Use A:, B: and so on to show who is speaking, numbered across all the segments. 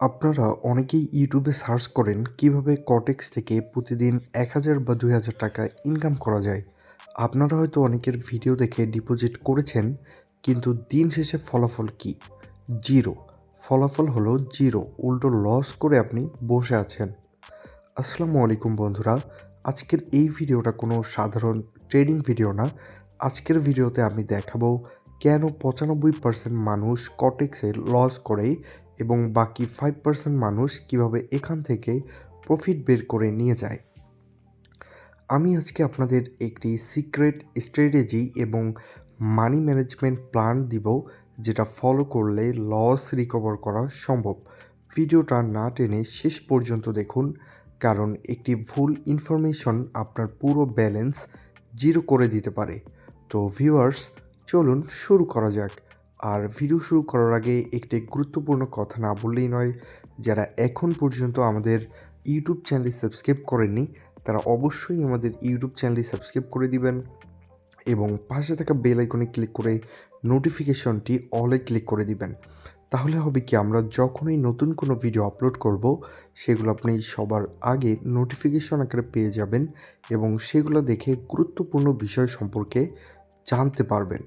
A: আপনারা অনেকেই ইউটিউবে সার্চ করেন কীভাবে কটেক্স থেকে প্রতিদিন এক হাজার বা দুই হাজার টাকা ইনকাম করা যায়। আপনারা হয়তো অনেকের ভিডিও দেখে ডিপোজিট করেছেন, কিন্তু দিন শেষে ফলাফল কি? জিরো ফলাফল হলো জিরো উল্টো লস করে আপনি বসে আছেন। আসসালামু আলাইকুম বন্ধুরা। আজকের এই ভিডিওটা কোনো সাধারণ ট্রেডিং ভিডিও না। আজকের ভিডিওতে আমি দেখাবো কেন পঁচানব্বই পার্সেন্ট মানুষ কটেক্সে লস করে এবং বাকি ফাইভ পার্সেন্ট মানুষ কীভাবে এখান থেকে প্রফিট বের করে নিয়ে যায়। আমি আজকে আপনাদের একটি সিক্রেট স্ট্র্যাটেজি এবং মানি ম্যানেজমেন্ট প্ল্যান দিব, যেটা ফলো করলে লস রিকভার করা সম্ভব। ভিডিওটা না টেনে শেষ পর্যন্ত দেখুন, কারণ একটি ভুল ইনফরমেশন আপনার পুরো ব্যালেন্স জিরো করে দিতে পারে। তো ভিউয়ার্স চলুন শুরু করা যাক। আর ভিডিও শুরু করার আগে একটি গুরুত্বপূর্ণ কথা না বললেই নয়, যারা এখন পর্যন্ত আমাদের ইউটিউব চ্যানেলটি সাবস্ক্রাইব করেননি, তারা অবশ্যই আমাদের ইউটিউব চ্যানেলটি সাবস্ক্রাইব করে দিবেন এবং পাশে থাকা বেল আইকনে ক্লিক করে নোটিফিকেশনটি অলে ক্লিক করে দিবেন। তাহলে হবে কি, আমরা যখনই নতুন কোনো ভিডিও আপলোড করব, সেগুলো আপনি সবার আগে নোটিফিকেশন আকারে পেয়ে যাবেন এবং সেগুলো দেখে গুরুত্বপূর্ণ বিষয় সম্পর্কে জানতে পারবেন।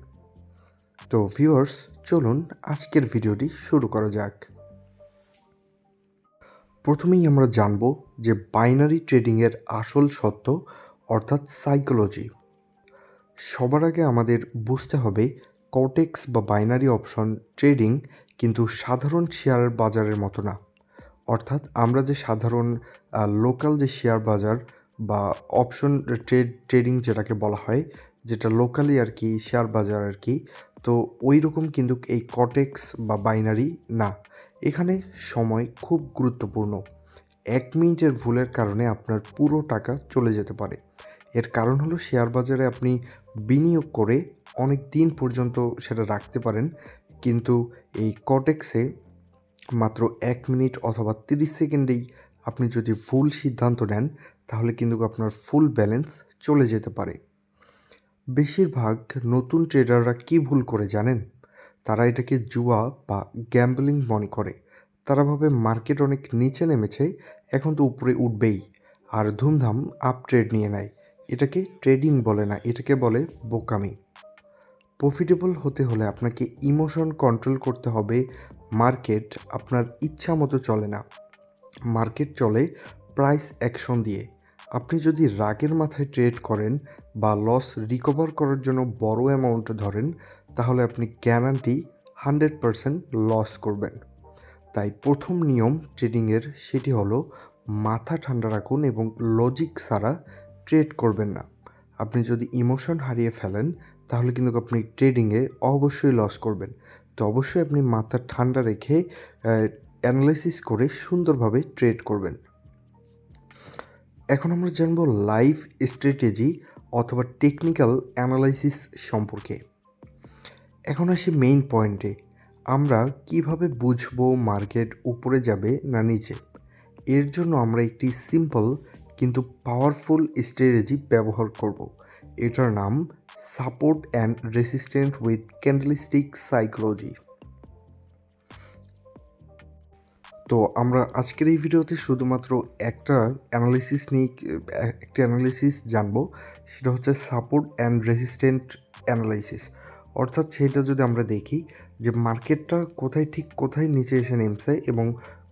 A: তো ভিউয়ার্স চলুন আজকের ভিডিওটি শুরু করা যাক। প্রথমেই আমরা জানব যে বাইনারি ট্রেডিংয়ের আসল সত্য, অর্থাৎ সাইকোলজি সবার আগে আমাদের বুঝতে হবে কটেক্স বা বাইনারি অপশন ট্রেডিং কিন্তু সাধারণ শেয়ার বাজারের মতো না। অর্থাৎ আমরা যে সাধারণ লোকাল যে শেয়ার বাজার বা অপশন ট্রেড ট্রেডিং যেটাকে বলা হয়, যেটা লোকালি আর কি শেয়ার বাজার আর কি তো ওই রকম কিন্তু এই কটেক্স বা বাইনারি না। এখানে সময় খুব গুরুত্বপূর্ণ। এক মিনিটের ভুলের কারণে আপনার পুরো টাকা চলে যেতে পারে। এর কারণ হলো শেয়ার বাজারে আপনি বিনিয়োগ করে অনেক দিন পর্যন্ত সেটা রাখতে পারেন। কিন্তু এই কটেক্সে মাত্র এক মিনিট অথবা তিরিশ সেকেন্ডেই আপনি যদি ফুল সিদ্ধান্ত নেন, তাহলে কিন্তু আপনার ফুল ব্যালেন্স চলে যেতে পারে। বেশিরভাগ নতুন ট্রেডাররা কি ভুল করে জানেন? তারা এটাকে জুয়া বা গ্যাম্বলিং মনে করে। তারা ভাবে মার্কেট অনেক নিচে নেমেছে, এখন তো উপরে উঠবেই। আর ধুমধাম আপ ট্রেড নিয়ে নেয়। এটাকে ট্রেডিং বলে না, এটাকে বলে বোকামি। প্রফিটেবল হতে হলে আপনাকে ইমোশন কন্ট্রোল করতে হবে। মার্কেট আপনার ইচ্ছা মতো চলে না। মার্কেট চলে প্রাইস অ্যাকশন দিয়ে। আপনি যদি রাগের মাথায় ট্রেড করেন বা লস রিকভার করার জন্য বড় অ্যামাউন্ট ধরেন, তাহলে আপনি গ্যারান্টি হান্ড্রেড পারসেন্ট লস করবেন। তাই প্রথম নিয়ম ট্রেডিংয়ের সেটি হলো মাথা ঠান্ডা রাখুন এবং লজিক ছাড়া ট্রেড করবেন না। আপনি যদি ইমোশন হারিয়ে ফেলেন, তাহলে কিন্তু আপনি ট্রেডিংয়ে অবশ্যই লস করবেন। তো অবশ্যই আপনি মাথা ঠান্ডা রেখে অ্যানালাইসিস করে সুন্দরভাবে ট্রেড করবেন। এখন আমরা জানব লাইভ স্ট্র্যাটেজি অথবা টেকনিক্যাল অ্যানালাইসিস সম্পর্কে। এখন আসি মেইন পয়েন্টে আমরা কীভাবে বুঝব মার্কেট উপরে যাবে না নিচে? এর জন্য আমরা একটি সিম্পল কিন্তু পাওয়ারফুল স্ট্র্যাটেজি ব্যবহার করব। এটার নাম support and resistant with candlestick psychology তো আমরা আজকের এই ভিডিওতে শুধুমাত্র একটা অ্যানালিসিস নিয়ে, একটা অ্যানালিসিস জানব। সেটা হচ্ছে সাপোর্ট অ্যান্ড রেসিস্ট্যান্ট অ্যানালাইসিস অর্থাৎ সেটা যদি আমরা দেখি যে মার্কেটটা কোথায় ঠিক, কোথায় নিচে এসে নেমছে এবং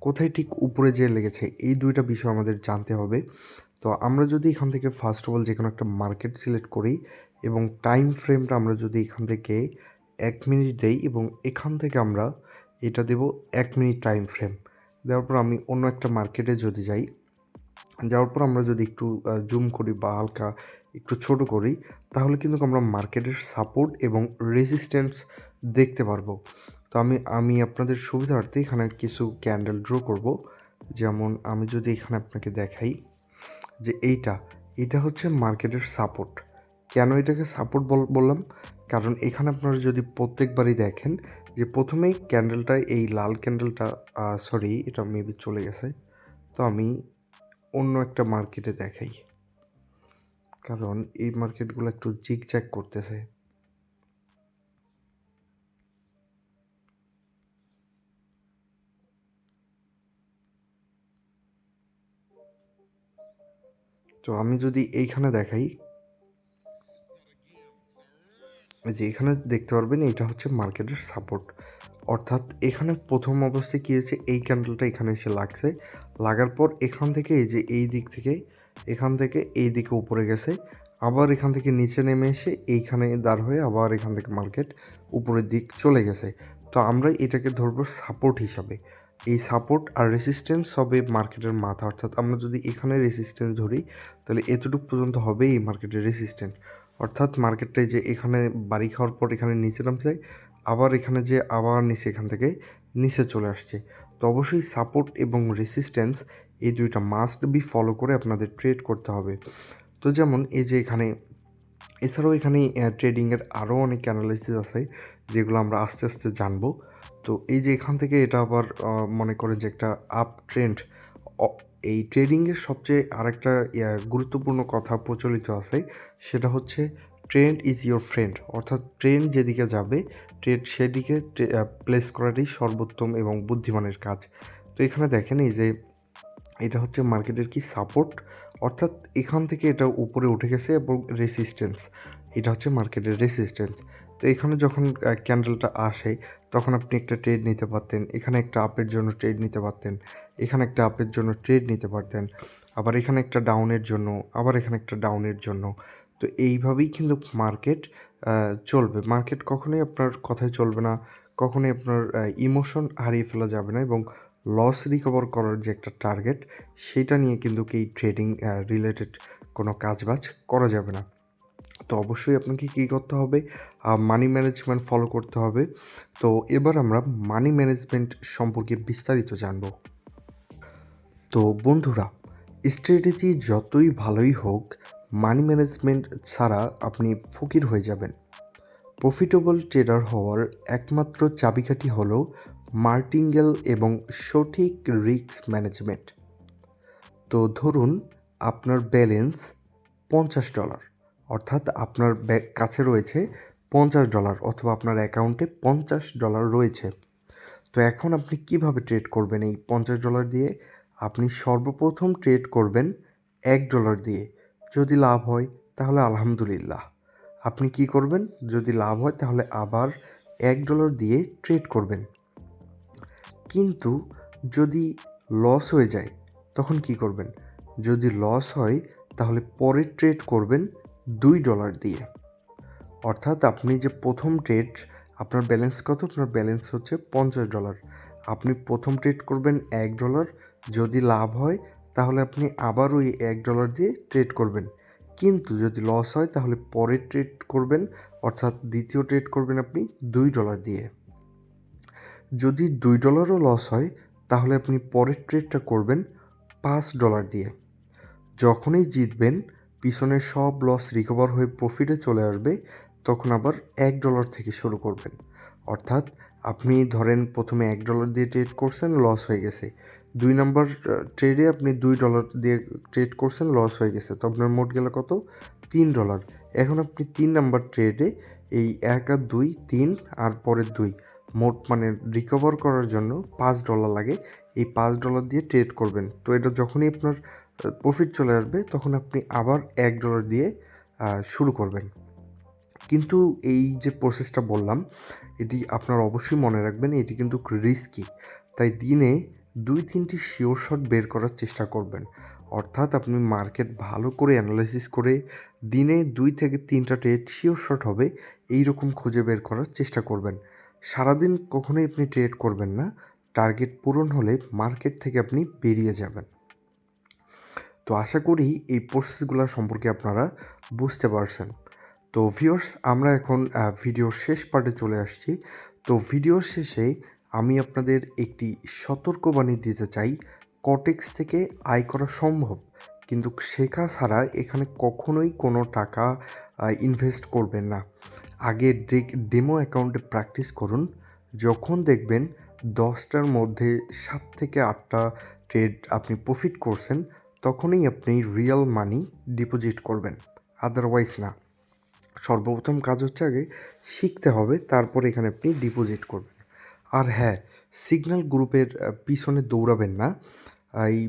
A: কোথায় ঠিক উপরে যেয়ে লেগেছে, এই দুইটা বিষয় আমাদের জানতে হবে। তো আমরা যদি এখান থেকে ফার্স্ট অফ অল যে কোনো একটা মার্কেট সিলেক্ট করি এবং টাইম ফ্রেমটা আমরা যদি এখান থেকে এক মিনিট দেই এবং এখান থেকে আমরা এটা দেব এক মিনিট টাইম ফ্রেম দেওয়ার পর আমি অন্য একটা মার্কেটে যদি যাই, যাওয়ার পর আমরা যদি একটু জুম করি বা হালকা একটু ছোট করি, তাহলে কিন্তু আমরা মার্কেটের সাপোর্ট এবং রেজিস্ট্যান্স দেখতে পারব। তো আমি আমি আপনাদের সুবিধার্থে এখানে কিছু ক্যান্ডেল ড্র করব। যেমন আমি যদি এখানে আপনাকে দেখাই যে এইটা, এটা হচ্ছে মার্কেটের সাপোর্ট কেন এটাকে সাপোর্ট বললাম? কারণ এখানে আপনারা যদি প্রত্যেকবারই দেখেন যে প্রথমেই ক্যান্ডেলটা এই লাল ক্যান্ডেলটা সরি এটা মেবি চলে গেছে। তো আমি অন্য একটা মার্কেটে দেখাই। কারণ এই মার্কেটগুলো একটু জিগজ্যাগ করতেছে। তো আমি যদি এইখানে দেখাই যে এখানে দেখতে পারবেন এটা হচ্ছে মার্কেটের সাপোর্ট অর্থাৎ এখানে প্রথম অবস্থায় কী হয়েছে? এই ক্যান্ডেলটা এখানে এসে লাগছে। লাগার পর এখান থেকে এই যে এই দিক থেকে, এখান থেকে এই দিকে উপরে গেছে। আবার এখান থেকে নিচে নেমে এসে এইখানে দাঁড় হয়ে আবার এখান থেকে মার্কেট উপরের দিক চলে গেছে। তো আমরা এটাকে ধরবো সাপোর্ট হিসাবে। এই সাপোর্ট আর রেসিস্ট্যান্স হবে মার্কেটের মাথা। অর্থাৎ আমরা যদি এখানে রেসিস্ট্যান্স ধরি, তাহলে এতটুকু পর্যন্ত হবে এই মার্কেটের রেসিস্ট্যান্ট অর্থাৎ মার্কেটটায় যে এখানে বাড়ি খাওয়ার পর এখানে নিচে যায়, আবার এখানে যে আবার নিচে এখান থেকে নিচে চলে আসছে। তো অবশ্যই সাপোর্ট এবং রেসিস্ট্যান্স এই দুইটা মাস্ট বি ফলো করে আপনাদের ট্রেড করতে হবে। তো যেমন এই যে এখানে, এছাড়াও এখানে ট্রেডিংয়ের আরও অনেক অ্যানালাইসিস আছে, যেগুলো আমরা আস্তে আস্তে জানব। তো এই যে এখান থেকে এটা আবার মনে করেন যে একটা আপ ট্রেন্ড এই ট্রেডিংয়ের সবচেয়ে আরেকটা গুরুত্বপূর্ণ কথা প্রচলিত আছে, সেটা হচ্ছে ট্রেন্ড ইজ ইয়োর ফ্রেন্ড। অর্থাৎ ট্রেন্ড যেদিকে যাবে ট্রেড সেদিকে প্লেস করাটাই সর্বোত্তম এবং বুদ্ধিমানের কাজ। তো এখানে দেখেন এই যে, এটা হচ্ছে মার্কেটের কি সাপোর্ট, অর্থাৎ এখান থেকে এটা উপরে উঠে গেছে এবং রেসিস্ট্যান্স এটা হচ্ছে মার্কেটের রেসিস্ট্যান্স তো এখানে যখন ক্যান্ডেলটা আসে, তখন আপনি একটা ট্রেড নিতে পারতেন, এখানে একটা আপের জন্য ট্রেড নিতে পারতেন। এখানে একটা আপের জন্য ট্রেড নিতে পারতেন, আবার এখানে একটা ডাউনের জন্য, আবার এখানে একটা ডাউনের জন্য। তো এইভাবেই কিন্তু মার্কেট চলবে। মার্কেট কখনোই আপনার কথায় চলবে না, কখনোই আপনার ইমোশন হারিয়ে ফেলা যাবে না এবং লস রিকভার করার যে একটা টার্গেট সেটা নিয়ে কিন্তু এই ট্রেডিং রিলেটেড কোনো কাজবাজ করা যাবে না। তো অবশ্যই আপনাকে কী করতে হবে? মানি ম্যানেজমেন্ট ফলো করতে হবে। তো এবার আমরা মানি ম্যানেজমেন্ট সম্পর্কে বিস্তারিত জানব। তো বন্ধুরা স্ট্র্যাটেজি যতই ভালোই হোক মানি ম্যানেজমেন্ট ছাড়া আপনি ফকির হয়ে যাবেন। প্রফিটেবল ট্রেডার হওয়ার একমাত্র চাবিকাঠি হলো মার্টিঙ্গেল এবং সঠিক রিস্ক ম্যানেজমেন্ট তো ধরুন, আপনার ব্যালেন্স পঞ্চাশ ডলার অর্থাৎ আপনার কাছে রয়েছে পঞ্চাশ ডলার অথবা আপনার অ্যাকাউন্টে পঞ্চাশ ডলার রয়েছে। তো এখন আপনি কীভাবে ট্রেড করবেন এই পঞ্চাশ ডলার দিয়ে? আপনি সর্বপ্রথম ট্রেড করবেন এক ডলার দিয়ে। যদি লাভ হয়, তাহলে আলহামদুলিল্লাহ। আপনি কি করবেন? যদি লাভ হয়, তাহলে আবার এক ডলার দিয়ে ট্রেড করবেন। কিন্তু যদি লস হয়ে যায়, তখন কি করবেন? যদি লস হয়, তাহলে পরে ট্রেড করবেন দুই ডলার দিয়ে। অর্থাৎ আপনি যে প্রথম ট্রেড আপনার ব্যালেন্স কত? আপনার ব্যালেন্স হচ্ছে পঞ্চাশ ডলার প্রথম ট্রেড করবেন এক ডলার যদি লাভ হয়, তাহলে আপনি আবার ওই এক ডলার দিয়ে ট্রেড করবেন। কিন্তু যদি লস হয়, তাহলে পরে ট্রেড করবেন, অর্থাৎ দ্বিতীয় ট্রেড করবেন আপনি দুই ডলার দিয়ে। যদি দুই ডলারও লস হয়, তাহলে আপনি পরের ট্রেডটা করবেন পাঁচ ডলার দিয়ে। যখনই জিতবেন পিছনের সব লস রিকভার হয়ে প্রফিটে চলে আসবে, তখন আবার এক ডলার থেকে শুরু করবেন। অর্থাৎ আপনি ধরেন প্রথমে এক ডলার দিয়ে ট্রেড করছেন লস হয়ে গেছে। দুই নম্বর ট্রেডে আপনি দুই ডলার দিয়ে ট্রেড করছেন লস হয়ে গেছে। তো আপনার মোট গেল কত? তিন ডলার এখন আপনি তিন নাম্বার ট্রেডে এই এক আর দুই, তিন আর পরের দুই, মোট মানে রিকভার করার জন্য পাঁচ ডলার লাগে, এই পাঁচ ডলার দিয়ে ট্রেড করবেন। তো এটা যখনই আপনার প্রফিট চলে আসবে, তখন আপনি আবার এক ডলার দিয়ে শুরু করবেন। কিন্তু এই যে প্রসেসটা বললাম এটি আপনার অবশ্যই মনে রাখবেন, এটি কিন্তু রিস্কি তাই দিনে দুই তিনটি শিওর শট বের করার চেষ্টা করবেন। অর্থাৎ আপনি মার্কেট ভালো করে অ্যানালাইসিস করে দিনে দুই থেকে তিনটা ট্রেড শিওর শট হবে এই রকম খুঁজে বের করার চেষ্টা করবেন। সারাদিন কখনোই আপনি ট্রেড করবেন না টার্গেট পূরণ হলে মার্কেট থেকে আপনি বেরিয়ে যাবেন। তো আশা করি এই প্রসেসগুলো সম্পর্কে আপনারা বুঝতে পারছেন। তো ভিউয়ার্স আমরা এখন ভিডিওর শেষ পার্টে চলে আসছি। তো ভিডিওর শেষে আমি আপনাদের একটি সতর্কবাণী দিতে চাই। কটেক্স থেকে আয় করা সম্ভব, কিন্তু শেখা ছাড়া এখানে কখনোই কোনো টাকা ইনভেস্ট করবেন না। আগে ডেমো অ্যাকাউন্টে প্র্যাকটিস করুন। যখন দেখবেন দশটার মধ্যে সাত থেকে আটটা ট্রেড আপনি প্রফিট করছেন, তখনই আপনি রিয়েল মানি ডিপোজিট করবেন। আদারওয়াইজ না। সর্বপ্রথম কাজ হচ্ছে আগে শিখতে হবে, তারপর এখানে আপনি ডিপোজিট করবেন। আর হ্যাঁ সিগন্যাল গ্রুপের পিছনে দৌড়াবেন না। এই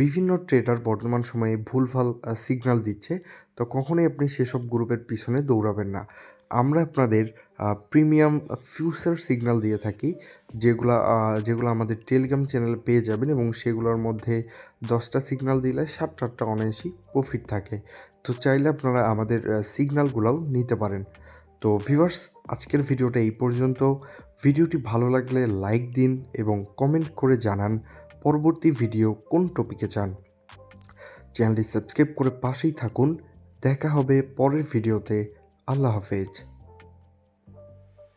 A: বিভিন্ন ট্রেডার বর্তমান সময়ে ভুলভাল সিগন্যাল দিচ্ছে, তো কখনোই আপনি সেসব গ্রুপের পিছনে দৌড়াবেন না। আমরা আপনাদের প্রিমিয়াম ফিউচার সিগন্যাল দিয়ে থাকি, যেগুলা যেগুলো আমাদের টেলিগ্রাম চ্যানেলে পেয়ে যাবেন এবং সেগুলোর মধ্যে দশটা সিগন্যাল দিলে সাতটা আটটা অনায়াসই প্রফিট থাকে। তো চাইলে আপনারা আমাদের সিগনালগুলোও নিতে পারেন। তো ভিভার্স আজকের ভিডিওটা এই পর্যন্ত। ভিডিওটি ভালো লাগলে লাইক দিন এবং কমেন্ট করে জানান পরবর্তী ভিডিও কোন টপিকে চান চ্যানেলটি সাবস্ক্রাইব করে পাশেই থাকুন। দেখা হবে পরের ভিডিওতে আল্লাহ হাফেজ।